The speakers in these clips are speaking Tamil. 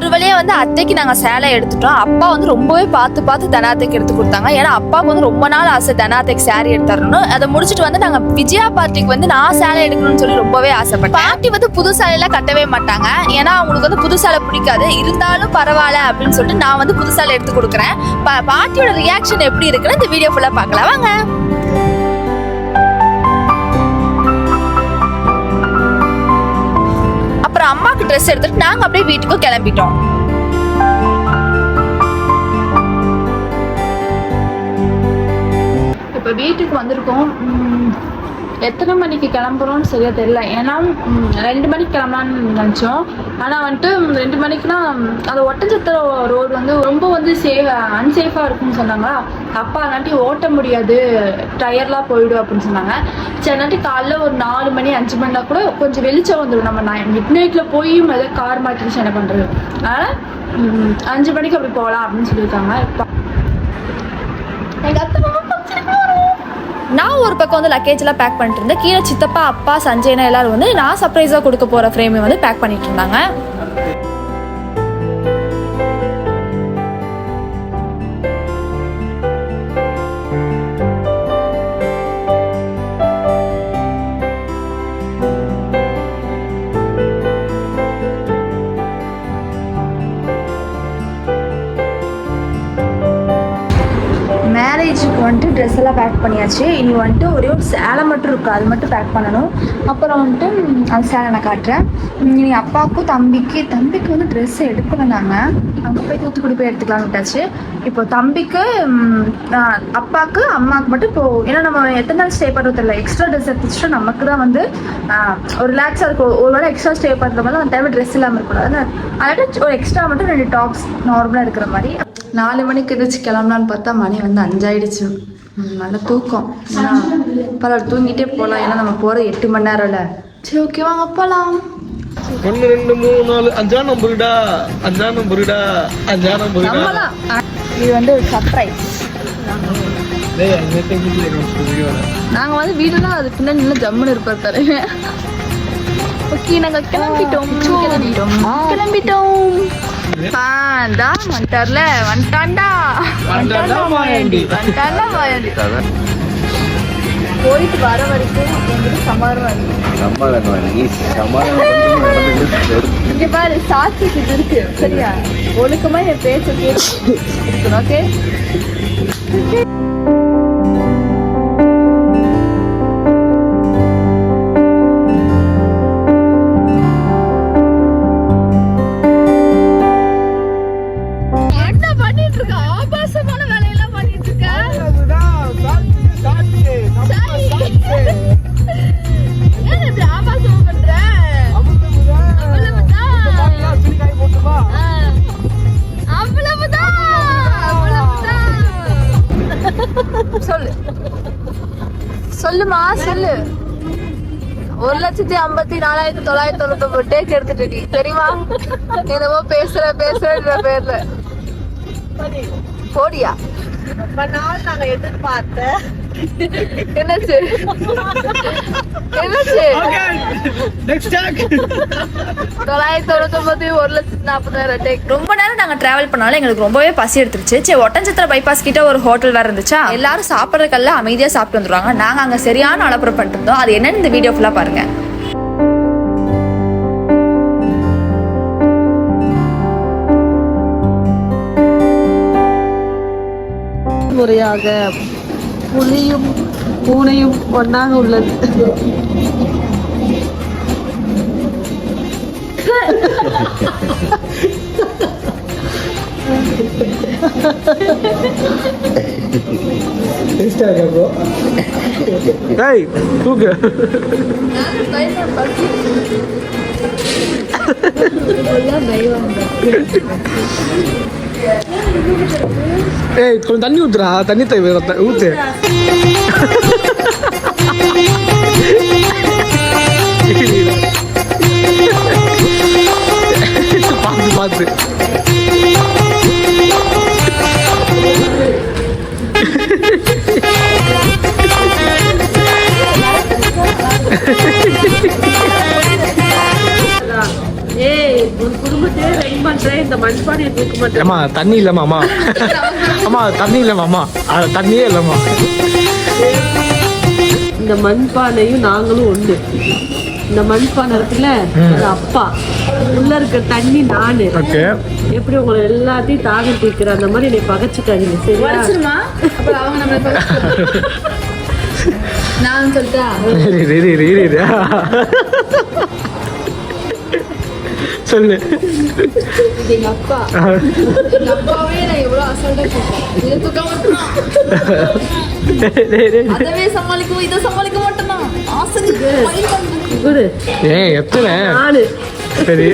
ஒரு வழியாக வந்து அத்தைக்கு நாங்கள் சேலை எடுத்துட்டோம். அப்பா வந்து ரொம்பவே பார்த்து பார்த்து தனாத்தைக்கு எடுத்து கொடுத்தாங்க. ஏன்னா அப்பாவுக்கு வந்து ரொம்ப நாள் ஆசை தனாத்தைக்கு ஸேரீ எடுத்தரணும் அதை முடிச்சுட்டு வந்து நாங்கள் விஜயா பார்ட்டிக்கு வந்து நான் சேலை எடுக்கணும்னு சொல்லி ரொம்பவே ஆசைப்பட்டேன். பார்ட்டி வந்து புது சேலையெல்லாம் கட்டவே மாட்டாங்க. ஏன்னா அவங்களுக்கு வந்து புது சேலை பிடிக்காது. இருந்தாலும் பரவாயில்ல அப்படின்னு சொல்லிட்டு நான் வந்து புது சேலை எடுத்து கொடுக்குறேன். பா- பாட்டியோட ரியாக்ஷன் எப்படி இருக்குன்னு இந்த வீடியோ ஃபுல்லாக பார்க்கலாம். வாங்க. அம்மாக்கு ட்ரெஸ் எடுத்துட்டு நாங்க அப்படியே வீட்டுக்கு கிளம்பிட்டோம். இப்போ வீட்டுக்கு வந்திருக்கோம். எத்தனை மணிக்கு கிளம்புறோம்னு சரியா தெரியல. ஏன்னா ரெண்டு மணிக்கு கிளம்பலான்னு நினச்சோம். ஆனால் வந்துட்டு ரெண்டு மணிக்குனா அந்த ஒட்டஞ்சத்திர ரோடு வந்து ரொம்ப வந்து சேஃப் அன்சேஃபாக இருக்குன்னு சொன்னாங்களா? அப்பா அதாட்டி ஓட்ட முடியாது. டயர்லாம் போயிடும் அப்படின்னு சொன்னாங்க. சரி அதாட்டி காலைல ஒரு நாலு மணி அஞ்சு மணினா கூட கொஞ்சம் வெளிச்சம் வந்துடும். நம்ம நான் மிட் நைட்டில் போய் முதல்ல கார் மாற்றிடுச்சு என்ன பண்ணுறது அதனால் அஞ்சு மணிக்கு அப்படி போகலாம் அப்படின்னு சொல்லியிருக்காங்க இப்போ எங்க அத்தை மாமா பக்கத்துல வரும். நான் ஒரு பக்கம் வந்து லக்கேஜ்லாம் பேக் பண்ணிட்டு இருந்தேன். கீழே சித்தப்பா அப்பா சஞ்சய்னா எல்லாரும் வந்து நான் சர்ப்ரைஸாக கொடுக்க போகிற ஃப்ரேமை வந்து பேக் பண்ணிட்டு இருந்தாங்க. வந்துட்டு ட்ரெஸ் எல்லாம் பேக் பண்ணியாச்சு. இனி வந்துட்டு ஒரே ஒரு சேலை மட்டும் இருக்குது அது மட்டும் பேக் பண்ணணும். அப்புறம் வந்துட்டு அந்த சேலை நான் காட்டுறேன். இனி அப்பாவுக்கும் தம்பிக்கு தம்பிக்கு வந்து ட்ரெஸ் எடுக்கணும் நாங்கள் அங்கே போய் தூத்துக்குடி போய் எடுத்துக்கலாம் விட்டாச்சு. இப்போ தம்பிக்கு அப்பாவுக்கு அம்மாவுக்கு மட்டும் இப்போ ஏன்னா நம்ம எத்தனை நாள் ஸ்டே பண்ணுறது தெரியல. எக்ஸ்ட்ரா ட்ரெஸ் எடுத்துச்சுட்டு நமக்கு தான் வந்து ஒரு ரிலாக்ஸாக இருக்கும். ஒரு வேளை எக்ஸ்ட்ரா ஸ்டே பண்ணுற மாதிரி அந்த டைம் ட்ரெஸ் இல்லாமல் இருக்கக்கூடாது. அதாட்டு ஒரு எக்ஸ்ட்ரா மட்டும் ரெண்டு டாப்ஸ் நார்மலாக இருக்கிற மாதிரி. நாலு மணிக்கு எதிர்த்து கிளம்பலான்னு பார்த்தா மணி வந்து அஞ்சாயிடுச்சு. நல்ல தூக்கம். ஏன்னா பரவாயில்ல தூங்கிட்டே போகலாம் ஏன்னா நம்ம போகிற எட்டு மணி நேரம்ல. சரி ஓகே வாங்க போகலாம் ஒன்னு ரெண்டு மூணு நாலு அஞ்சா நம்பருடா. அஞ்சா நம்பருடா. அஞ்சா நம்பருடா. இது வந்து ஒரு சர்ப்ரைஸ் நாங்கள் வந்து வீடுனா அது பின்னாடி நல்லா ஜம்முன்னு இருப்பார் தருவேன் ஓகே நாங்கள் கிளம்பிட்டோம். கிளம்பிட்டோம் கிளம்பிட்டோம். ஆ தா வந்துட்டார்ல. வந்துட்டான்டா வந்துட்டான்டா மாயாண்டி. வந்துட்டான்டா மாயாண்டி போயிட்டு வர வரைக்கும் வந்துட்டு சமாதானம் சமாதானம் பாரு சாட்சி இது இருக்கு. சரியா? ஒழுக்கமா என் பேச்ச கேட்டு ஓகே? சொல்லுமா சொல்லு. ஒரு லட்சத்தி ஐம்பத்தி நாலாயிரத்தி தொள்ளாயிரத்தி தொண்ணூத்தி ஒன்பது டேக் எடுத்துட்டு நீ தெரியுமா? என்னமோ பேசுற பேசுற பேர்ல. போடியா? என்னாச்சு? என்னாச்சு? தொள்ளாயிரத்தி தொண்ணூத்தொம்பது ஒரு லட்சத்தி நாற்பதாயிரம் டேக் ரொம்ப நேரம் நாங்கள் டிராவல் பண்ணாலும் எங்களுக்கு ரொம்பவே பசி எடுத்துருச்சு. சரி ஒட்டஞ்சத்திர பைபாஸ் கிட்ட ஒரு ஹோட்டல் வேறு இருந்துச்சா? எல்லாரும் சாப்பிட்றதுக்கெல்லாம் அமைதியாக சாப்பிட்டு வந்துருவாங்க. நாங்கள் அங்கே சரியான அலப்புறம் பண்ணிட்டு இருந்தோம். அது என்னன்னு இந்த வீடியோ ஃபுல்லாக பாருங்க. முறையாக புலியும் பூனையும் ஒன்றாக உள்ளது. டேய் தூக்கு ஏய் கொஞ்சம் தண்ணி ஊத்துறா தண்ணி தேவை ஊத்து அம்மா தண்ணி இல்லம்மா அம்மா. அம்மா தண்ணி இல்லம்மா அம்மா. தண்ணியே இல்லம்மா. இந்த மண்பானையும் நாங்களும் ஒண்ணு. இந்த மண்பானை இருக்குல்ல அது அப்பா. உள்ள இருக்க தண்ணி நானு. ஓகே. எப்படி உங்களை எல்லாத்தையும் தாகம் தீர்க்கிற அந்த மாதிரி என்னை பகச்சுக்காதீங்க சரியா. நான் சொல்லிட்டா? சொல்லு. இது எங்க அப்பா. எங்க அப்பாவே நான் எவ்வளவு அசால்ட்டா. அதவே சமாளிக்கும் இதை சமாளிக்க மாட்டோமா ஆசைக்கு வழி வந்து. குரு ஏய் எத்தனை? நானு சரி.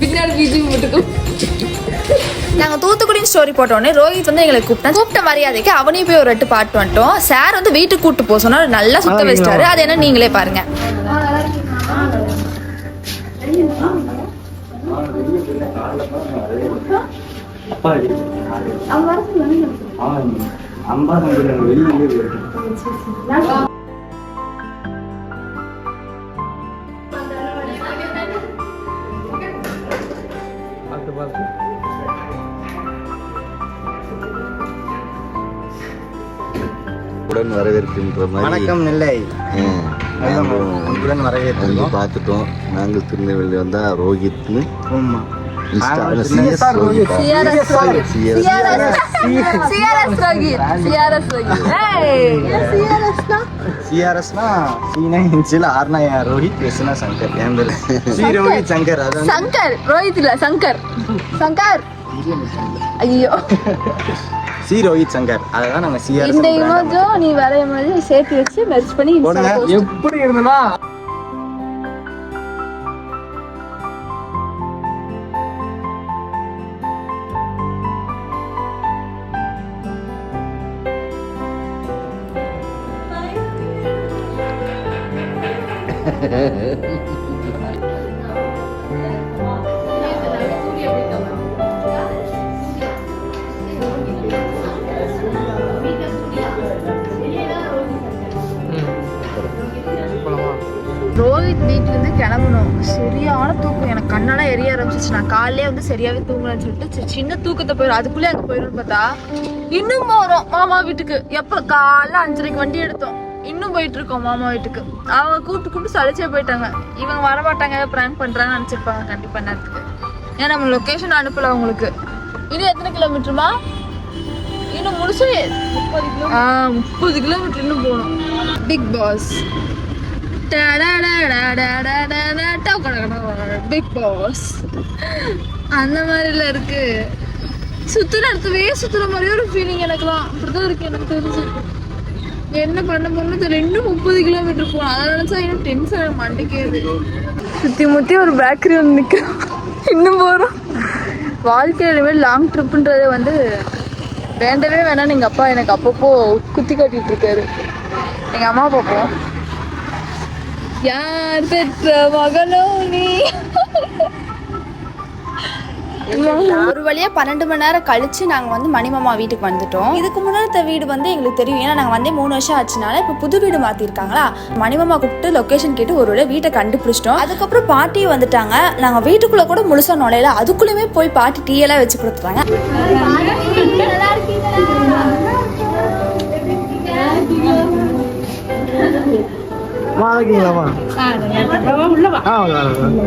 பின்னாடி பிஜி போட்டுக்கும் தூத்துக்குடின்னு ஸ்டோரி போட்டோடனே ரோஹித் வந்து எங்களை கூப்பிட்டா கூப்பிட்ட மரியாதைக்கு அவனையும் போய் ஒரு ரெட்டு பாட்டு வந்துட்டோம். சார் வந்து வீட்டுக்கு கூப்பிட்டு போக சொன்னா நல்லா சுத்த வச்சிட்டாரு. அது என்ன நீங்களே பாருங்க. உடன் வரவேற்கின்ற மாதிரி வணக்கம் நெல்லை. அன்புடன் வரவேற்கிறோம் பார்த்துட்டோம். நாங்கள் திருநெல்வேலி வந்தா ரோஹித்னு. சிஆர்எஸ்னா சீனா இன்ச்சில் ஆர்னா ரோஹித். எஸ்னா சங்கர். என் பேர் சி ரோஹித் சங்கர். சங்கர். ரோஹித் இல்ல சங்கர். சங்கர். ஐயோ. சி ரோஹித் சங்கர் அதுதான் நாங்கள் இந்த இமேஜும் நீ வர இமேஜும் சேர்த்து வச்சு மெர்ஜ் பண்ணி எப்படி இருந்தனா சரியான தூக்கம். எனக்கு கண்ணெல்லாம் எரிய ஆரம்பிச்சிச்சு நான் காலையிலே வந்து சரியாவே தூங்கலன்னு சொல்லிட்டு சின்ன தூக்கத்தை போயிடும் அதுக்குள்ளே அங்கே போயிடும் பார்த்தா இன்னும் போறோம் மாமா வீட்டுக்கு. எப்ப? காலைல அஞ்சரைக்கு வண்டி எடுத்தோம். இன்னும் போயிட்டு இருக்கோம் மாமா வீட்டுக்கு. அவங்க கூப்பிட்டு கூப்பிட்டு சளிச்சே போயிட்டாங்க. இவங்க வரமாட்டாங்க ப்ராங்க் பண்றாங்கன்னு நினைச்சிருப்பாங்க கண்டிப்பா நேரத்துக்கு ஏன்னா நம்ம லொகேஷன் அனுப்பல அவங்களுக்கு. இன்னும் எத்தனை கிலோமீட்டருமா இன்னும் முழுசு முப்பது கிலோ முப்பது கிலோமீட்டர் இன்னும் போகணும். பிக் பாஸ் பிக் பாஸ் அந்த மாதிரில இருக்கு. சுத்துற இடத்துவே சுத்துற மாதிரி ஒரு ஃபீலிங் எனக்குலாம் அப்படிதான் இருக்கு எனக்கு தெரிஞ்சு. என்ன பண்ண போறோம்னு தெரியல. இன்னும் முப்பது கிலோமீட்டர் போகணும். அதை நினைச்சா இன்னும் டென்ஷன் மண்டிக்கிறது சுத்தி முத்தி ஒரு பேக்கரி வந்து நிற்க இன்னும் போகிறோம் வாழ்க்கையிலுமே லாங் ட்ரிப்புன்றதே வந்து வேண்டவே வேணாம்னு எங்கள் அப்பா எனக்கு அப்பப்போ குத்தி காட்டிகிட்டு இருக்காரு. எங்கள் அம்மா பார்ப்போம் யார் பெற்ற மகளோ நீ? ஒரு வழியா பன்னெண்டு மணி நேரம் கழிச்சு நாங்க வந்து மணிமாமா வீட்டுக்கு வந்துட்டோம். இதுக்கு முன்னாடி வீடு வந்து எங்களுக்கு தெரியும். ஏன்னா நாங்க வந்தே மூணு வருஷம் ஆச்சுனால இப்போ புது வீடு மாற்றிருக்காங்களா மணிமாமா கூப்பிட்டு லொகேஷன் கேட்டு ஒரு வழியா வீட்டை கண்டுபிடிச்சிட்டோம். அதுக்கப்புறம் பாட்டியும் வந்துட்டாங்க. நாங்க வீட்டுக்குள்ள கூட முழுசா நுழையல. அதுக்குள்ளயுமே போய் பாட்டி டீ எல்லாம் வச்சு கொடுத்துட்டாங்க. வாங்கிக்கலாமா? ஆ வாங்க, வாங்க,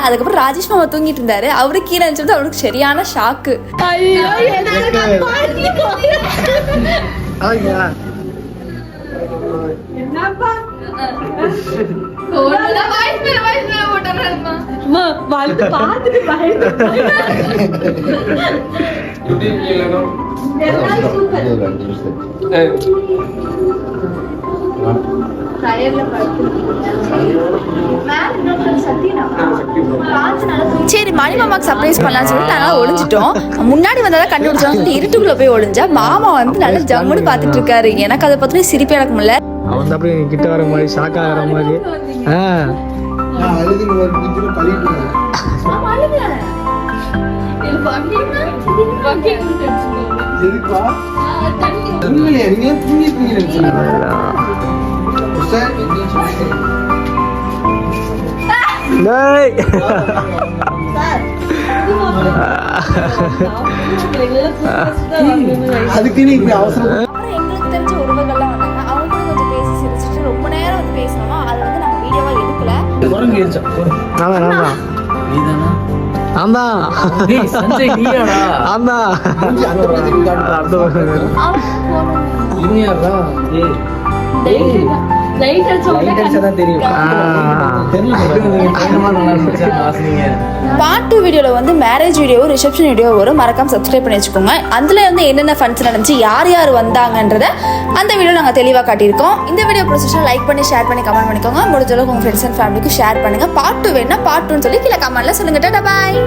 அதுக்கப்புறம் ராஜேஷ் மாமா தூங்கிட்டு இருந்தாரு. அவரு கீழே இருந்துச்சு அவருக்கு சரியான ஷாக்கு வாங்கிக்கா. பார்த்துட்டு பயந்து சரி மணி மாமாக்கு சர்ப்ரைஸ் பண்ணலாம்னு சொல்லிட்டு நாங்கள் ஒளிஞ்சிட்டோம். முன்னாடி வந்தாலும் கண்டுபிடிச்சோம் இருட்டுக்குள்ள போய் ஒளிஞ்சா மாமா வந்து நல்லா ஜம்முன்னு பார்த்துட்டு இருக்காரு. எனக்கு அதை பத்தி சிரிப்பே எனக்கு முடியல அவன் தான் அப்படியே கிட்ட வர மாதிரி ஷாக் ஆகிற மாதிரி. ஆ. அதுக்கு நீ அவசரம் எடுக்கல ஆமா ஆமா ஆமா ஆமா லைட் அடிச்சோம்னா பார்ட் டூ வீடியோவில் வந்து மேரேஜ் வீடியோ ரிசப்ஷன் வீடியோ வரும். மறக்காம சப்ஸ்கிரைப் பண்ணி வச்சுக்கோங்க. அதில் வந்து என்னென்ன ஃபங்க்ஷன் நடந்துச்சு யார் யார் வந்தாங்கன்றத அந்த வீடியோ நாங்கள் தெளிவாக காட்டியிருக்கோம். இந்த வீடியோ ப்ரொசஸில் லைக் பண்ணி ஷேர் பண்ணி கமெண்ட் பண்ணிக்கோங்க. முடிஞ்ச அளவுக்கு உங்கள் ஃப்ரெண்ட்ஸ் அண்ட் ஃபேமிலிக்கு ஷேர் பண்ணுங்கள் பார்ட் டூ வேணா பார்ட் டூன்னு சொல்லி கீழே கமெண்ட்டில் சொல்லுங்கள் டாடா பாய்